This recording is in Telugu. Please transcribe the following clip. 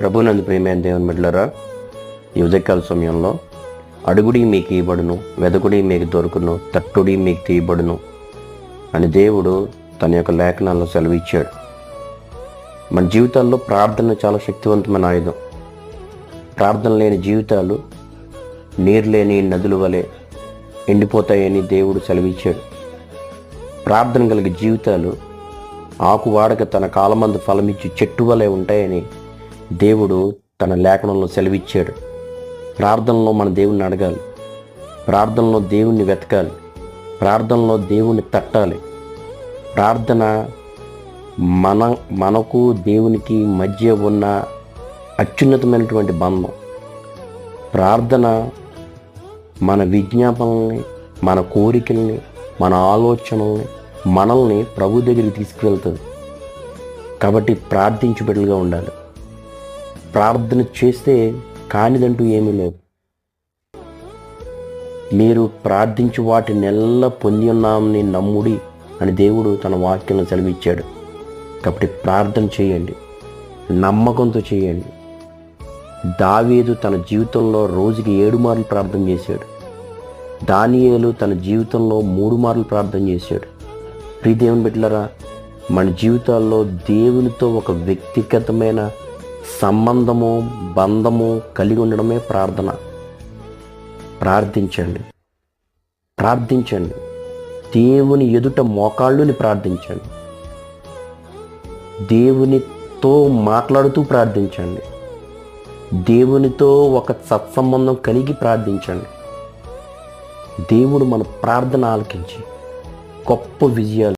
ప్రభునందు ప్రేమైన దేవుని బిడ్డలరా ఈ ఉదయకాల సమయంలో అడుగుడి మీకు ఇవ్వబడును వెదకుడి మీకు దొరుకును తట్టుడి మీకు తీయబడును అని దేవుడు తన యొక్క లేఖనాల్లో సెలవిచ్చాడు. మన జీవితాల్లో ప్రార్థన చాలా శక్తివంతమైన ఆయుధం. ప్రార్థన లేని జీవితాలు నీరు లేని నదుల వలె ఎండిపోతాయని దేవుడు సెలవిచ్చాడు. ప్రార్థన కలిగే జీవితాలు ఆకు వాడక తన కాలమందు ఫలమిచ్చి చెట్టు వలె ఉంటాయని దేవుడు తన లేఖనంలో సెలవిచ్చాడు. ప్రార్థనలో మన దేవుణ్ణి అడగాలి. ప్రార్థనలో దేవుణ్ణి వెతకాలి. ప్రార్థనలో దేవుణ్ణి తట్టాలి. ప్రార్థన మన మనకు దేవునికి మధ్య ఉన్న అత్యున్నతమైనటువంటి బంధం. ప్రార్థన మన విజ్ఞాపనల్ని మన కోరికల్ని మన ఆలోచనల్ని మనల్ని ప్రభు దగ్గరికి తీసుకువెళ్తుంది. కాబట్టి ప్రార్థించి బిడ్డలుగా ఉండాలి. ప్రార్థన చేస్తే కానిదంటూ ఏమీ లేదు. మీరు ప్రార్థించి వాటిని నెల్ల పొంది ఉన్నామని నమ్ముడి అని దేవుడు తన వాక్యంలో సెలవిచ్చాడు. కాబట్టి ప్రార్థన చేయండి. నమ్మకంతో చేయండి. దావీదు తన జీవితంలో రోజుకి ఏడు మార్లు ప్రార్థన చేశాడు. దానియేలు తన జీవితంలో మూడు మార్లు ప్రార్థన చేశాడు. ప్రియ దేవుని బిడ్డలరా మన జీవితాల్లో దేవునితో ఒక వ్యక్తిగతమైన సంబంధము బంధము కలిగి ఉండడమే ప్రార్థన. ప్రార్థించండి. ప్రార్థించండి. దేవుని ఎదుట మోకాళ్ళుని ప్రార్థించండి. దేవునితో మాట్లాడుతూ ప్రార్థించండి. దేవునితో ఒక సత్సంబంధం కలిగి ప్రార్థించండి. దేవుడు మన ప్రార్థన ఆలకించి గొప్ప విజయాలు